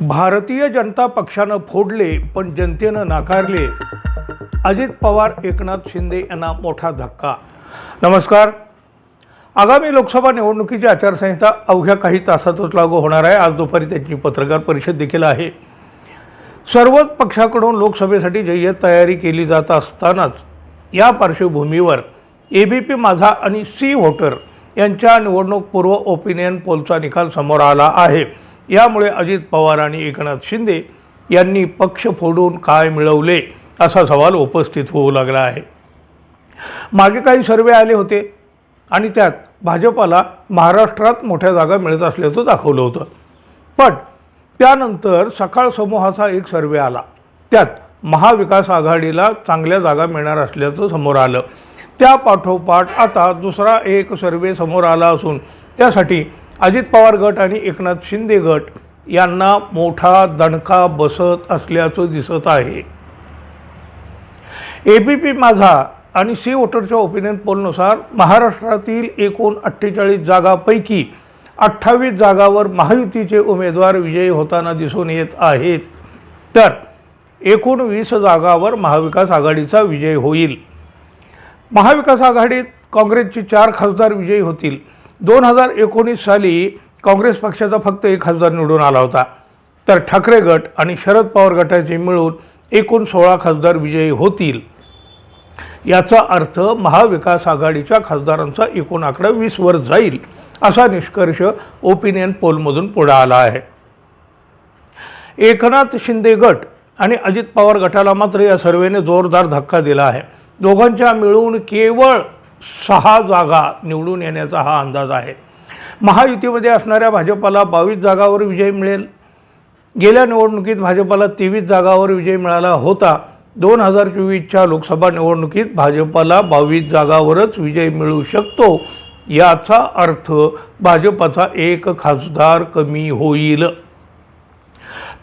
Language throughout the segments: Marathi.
भारतीय जनता पक्षानं फोडले पण जनतेनं नाकारले. अजित पवार एकनाथ शिंदे यांना मोठा धक्का. नमस्कार. आगामी लोकसभा निवडणुकीची आचारसंहिता अवघ्या काही तासातच लागू होणार आहे. आज दुपारी त्यांची पत्रकार परिषद देखील आहे. सर्वच पक्षाकडून लोकसभेसाठी जय्यत तयारी केली जात असतानाच या पार्श्वभूमीवर ए बी पी माझा आणि सी व्होटर यांच्या निवडणूक पूर्व ओपिनियन पोलचा निकाल समोर आला आहे. यामुळे अजित पवार आणि एकनाथ शिंदे यांनी पक्ष फोडून काय मिळवले असा सवाल उपस्थित होऊ लागला आहे. मागे काही सर्वे आले होते आणि त्यात भाजपाला महाराष्ट्रात मोठ्या जागा मिळत असल्याचं दाखवलं होतं. पण त्यानंतर सकाळ समूहाचा एक सर्वे आला. त्यात महाविकास आघाडीला चांगल्या जागा मिळणार असल्याचं समोर आलं. त्या पाठोपाठ आता दुसरा एक सर्वे समोर आला असून त्यासाठी अजित पवार गट आणि एकनाथ शिंदे गट यांना मोठा दणका बसत असल्याचं दिसत आहे. ए बी पी माझा आणि सी वोटरच्या ओपिनियन पोलनुसार महाराष्ट्रातील एकूण अठ्ठेचाळीस जागापैकी अठ्ठावीस जागावर महायुतीचे उमेदवार विजयी होताना दिसून येत आहेत. तर एकूण वीस जागावर महाविकास आघाडीचा विजय होईल. महाविकास आघाडीत काँग्रेसचे चार खासदार विजयी होतील. दोन हजार एकोणीस साली काँग्रेस पक्षाचा फक्त एक खासदार निवडून आला होता. तर ठाकरे गट आणि शरद पवार गटाचे मिळून एकूण सोळा खासदार विजयी होतील. याचा अर्थ महाविकास आघाडीच्या खासदारांचा एकूण आकडा वीसवर जाईल असा निष्कर्ष ओपिनियन पोलमधून पुढे आला आहे. एकनाथ शिंदे गट आणि अजित पवार गटाला मात्र या सर्वेने जोरदार धक्का दिला आहे. दोघांच्या मिळून केवळ सहा जागा निवडून येण्याचा हा अंदाज आहे. महायुतीमध्ये असणाऱ्या भाजपाला बावीस जागावर विजय मिळेल. गेल्या निवडणुकीत भाजपाला तेवीस जागावर विजय मिळाला होता. दोन हजार चोवीसच्या लोकसभा निवडणुकीत भाजपाला बावीस जागावरच विजय मिळू शकतो. याचा अर्थ भाजपाचा एक खासदार कमी होईल.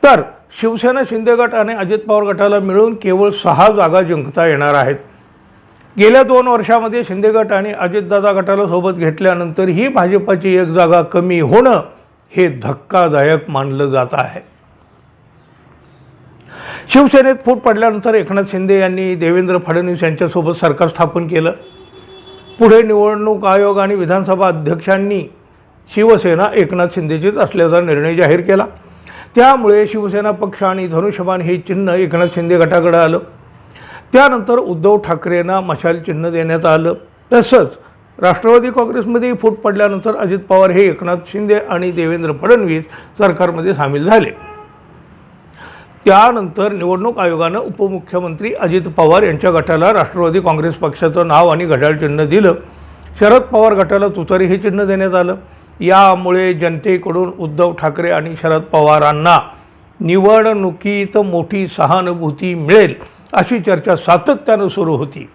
तर शिवसेना शिंदे गट आणि अजित पवार गटाला मिळून केवळ सहा जागा जिंकता येणार आहेत. गेल्या दोन वर्षामध्ये शिंदे गट आणि अजितदादा गटाला सोबत घेतल्यानंतरही भाजपाची एक जागा कमी होणं हे धक्कादायक मानलं जात आहे. शिवसेनेत फूट पडल्यानंतर एकनाथ शिंदे यांनी देवेंद्र फडणवीस यांच्यासोबत सरकार स्थापन केलं. पुढे निवडणूक आयोग आणि विधानसभा अध्यक्षांनी शिवसेना एकनाथ शिंदेचीच असल्याचा निर्णय जाहीर केला. त्यामुळे शिवसेना पक्ष आणि धनुष्यबाण हे चिन्ह एकनाथ शिंदे गटाकडे आलं. त्यानंतर उद्धव ठाकरेंना मशाल चिन्ह देण्यात आलं. तसंच राष्ट्रवादी काँग्रेसमध्ये फूट पडल्यानंतर अजित पवार हे एकनाथ शिंदे आणि देवेंद्र फडणवीस सरकारमध्ये सामील झाले. त्यानंतर निवडणूक आयोगानं उपमुख्यमंत्री अजित पवार यांच्या गटाला राष्ट्रवादी काँग्रेस पक्षाचं नाव आणि घड्याळ चिन्ह दिलं. शरद पवार गटाला तुतारी हे चिन्ह देण्यात आलं. यामुळे जनतेकडून उद्धव ठाकरे आणि शरद पवारांना निवडणुकीत मोठी सहानुभूती मिळेल. अशी चर्चा सातत्यानं सुरू होती.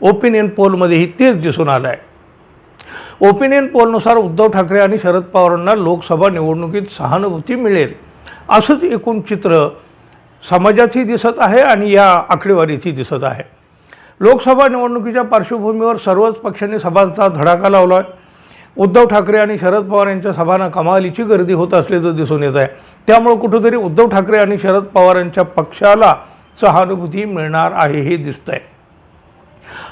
ओपिनियन पोलमध्येही तेच दिसून आलं आहे ओपिनियन पोलनुसार उद्धव ठाकरे आणि शरद पवारांना लोकसभा निवडणुकीत सहानुभूती मिळेल असंच एकूण चित्र समाजातही दिसत आहे आणि या आकडेवारीतही दिसत आहे. लोकसभा निवडणुकीच्या पार्श्वभूमीवर सर्वच पक्षांनी सभांचा धडाका लावला आहे उद्धव ठाकरे आणि शरद पवार यांच्या सभांना कमालीची गर्दी होत असल्याचं दिसून येत आहे. त्यामुळे कुठंतरी उद्धव ठाकरे आणि शरद पवार यांच्या पक्षाला सहानुभूती मिळणार आहे हे दिसत आहे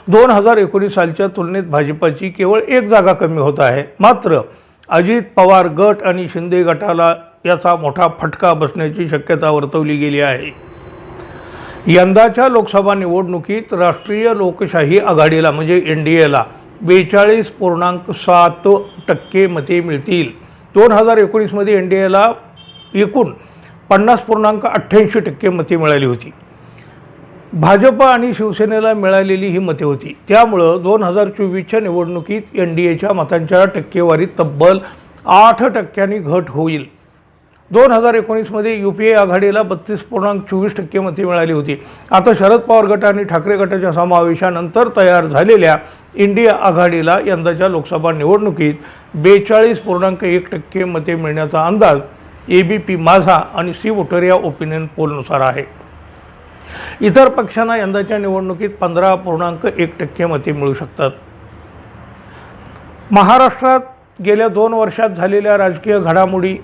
दोन हजार एकोणीस सालच्या तुलनेत भाजपाची केवळ एक जागा कमी होत आहे. मात्र अजित पवार गट आणि शिंदे गटाला याचा मोठा फटका बसण्याची शक्यता वर्तवली गेली आहे. यंदाच्या लोकसभा निवडणुकीत राष्ट्रीय लोकशाही आघाडीला म्हणजे एन डी एला बेचाळीस पूर्णांक सात टक्के मते मिळतील. दोन हजार एकोणीसमध्ये एन डी एला एकूण पन्नास पूर्णांक अठ्ठ्याऐंशी टक्के मते मिळाली होती. भाजप आणि शिवसेनेला मिळालेली ही मते होती. त्यामुळं दोन हजार चोवीसच्या निवडणुकीत एन डी एच्या मतांच्या टक्केवारीत तब्बल आठ टक्क्यांनी घट होईल. दोन हजार एकोणीसमध्ये यू पी ए आघाडीला बत्तीस पूर्णांक चोवीस टक्के मते मिळाली होती. आता शरद पवार गट आणि ठाकरे गटाच्या समावेशानंतर तयार झालेल्या इंडिया आघाडीला यंदाच्या लोकसभा निवडणुकीत बेचाळीस पूर्णांक एक टक्के मते मिळण्याचा अंदाज ए बी पी माझा आणि सी वोटर या ओपिनियन पोलनुसार आहे. इतर पक्षांना यंदाच्या निवडणुकीत पंधरा पूर्णांक एक टक्के मते मिळू शकतात. महाराष्ट्रात गेल्या दोन वर्षात झालेल्या राजकीय घडामोडी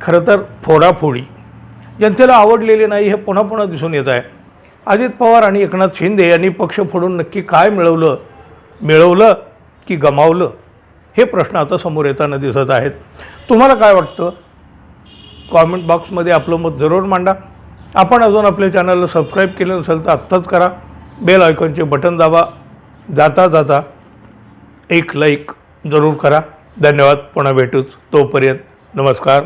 खरं तर फोडाफोडी. जनतेला आवडलेले नाही हे पुन्हा पुन्हा दिसून येत आहे. अजित पवार आणि एकनाथ शिंदे यांनी पक्ष फोडून नक्की काय मिळवलं? मिळवलं की गमावलं? हे प्रश्न आता समोर येताना दिसत आहेत. तुम्हाला काय वाटतं? कॉमेंट बॉक्समध्ये आपलं मत जरूर मांडा. आपण अजून आपल्या चॅनलला सबस्क्राईब केलं नसेल तर आत्ताच करा. बेल आयकॉनचे बटन दाबा. जाता जाता एक लाईक जरूर करा. धन्यवाद. पुन्हा भेटूच. तोपर्यंत नमस्कार.